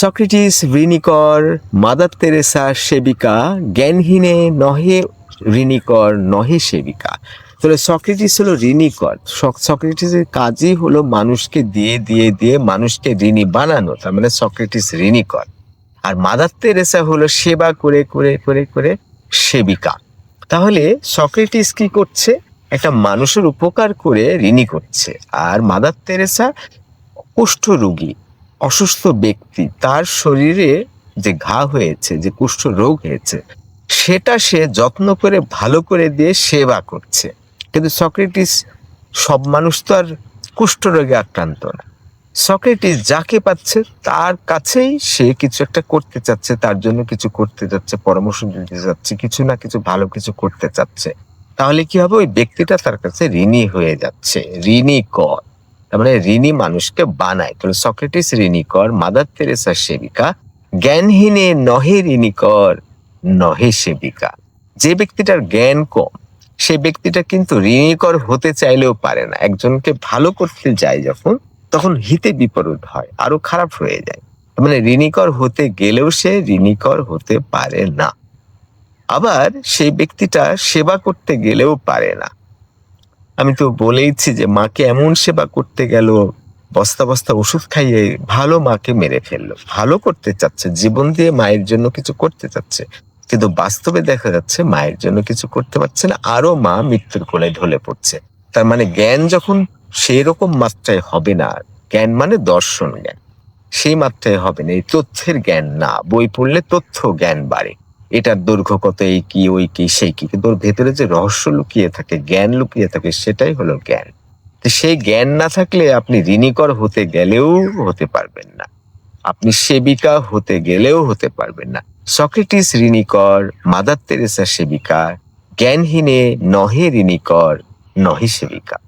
Socrates, ঋণিকর, Mother Teresa, সেবিকা, জ্ঞানহীনে, নহে, ঋণিকর, নহে, সেবিকা। তাহলে সক্রেটিস হলো ঋণিকর। সক্রেটিসের কাজই হলো মানুষকে দিয়ে দিয়ে দিয়ে মানুষকে ঋণী বানানো, তার মানে সক্রেটিস ঋণিকর। আর মাদার তেরেসা হলো সেবা করে করে করে করে সেবিকা। তাহলে সক্রেটিস কি করছে? একটা মানুষের উপকার করে ঋণী করছে। আর মাদার তেরেসা কুষ্ঠ রোগী অসুস্থ ব্যক্তি তার শরীরে যে ঘা হয়েছে, যে কুষ্ঠ রোগ হয়েছে, সেটা সে যত্ন করে, ভালো করে দিয়ে সেবা করছে। কিন্তু সক্রেটিস, সব মানুষ তো আর কুষ্ঠ রোগে আক্রান্ত না। সক্রেটিস যাকে পাচ্ছে, তার কাছেই সে কিছু একটা করতে চাচ্ছে, তার জন্য কিছু করতে যাচ্ছে, পরামর্শ দিতে চাচ্ছে কিছু না কিছু ভালো কিছু করতে চাচ্ছে। তাহলে কি হবে? ওই ব্যক্তিটা তার কাছে ঋণী হয়ে যাচ্ছে, ঋণী কর। তার মানে ঋণী মানুষকে বানায়। তাহলে সক্রেটিস ঋণী কর মাদার তেরেসা সেবিকা, জ্ঞানহীনে নহে ঋণী কর নহে সেবিকা। যে ব্যক্তিটার জ্ঞান কম, সে ব্যক্তিটা কিন্তু ঋণীকর হতে চাইলেও পারে না। একজনকে ভালো করতে যায় যখন, তখন হিতে বিপরীত হয়, আরও খারাপ হয়ে যায়। মানে ঋণীকর হতে গেলেও সে ঋণীকর হতে পারে না। আবার সেই ব্যক্তিটা সেবা করতে গেলেও পারে না। আমি তো বলেইছি যে মাকে এমন সেবা করতে গেল, বস্তা বস্তা ওষুধ খাইয়ে ভালো মাকে মেরে ফেলল। ভালো করতে চাচ্ছে, জীবন দিয়ে মায়ের জন্য কিছু করতে চাচ্ছে। কিন্তু বাস্তবে দেখা যাচ্ছে মায়ের জন্য কিছু করতে পারছে না আরও মা মৃত্যুর কোলে ঢলে পড়ছে। তার মানে জ্ঞান যখন সেই রকম মাত্রায় হবে না, জ্ঞান মানে দর্শন জ্ঞান। সেই মাত্রায় হবে না, এই তথ্যের জ্ঞান না, বই পড়লে তথ্য জ্ঞান বাড়ে। এটার দৈর্ঘ্য কত, এই কি, ওই কি, সেই কি? কিন্তু ওর ভেতরে যে রহস্য লুকিয়ে থাকে, জ্ঞান লুকিয়ে থাকে, সেটাই হলো জ্ঞান। তো সেই জ্ঞান না থাকলে আপনি ঋণীকর হতে গেলেও হতে পারবেন না। আপনি সেবিকা হতে গেলেও হতে পারবেন না। সক্রেটিস ঋণীকর, মাদার তেরেসা সেবিকা, জ্ঞানহীনে নহে ঋণীকর, নহে সেবিকা।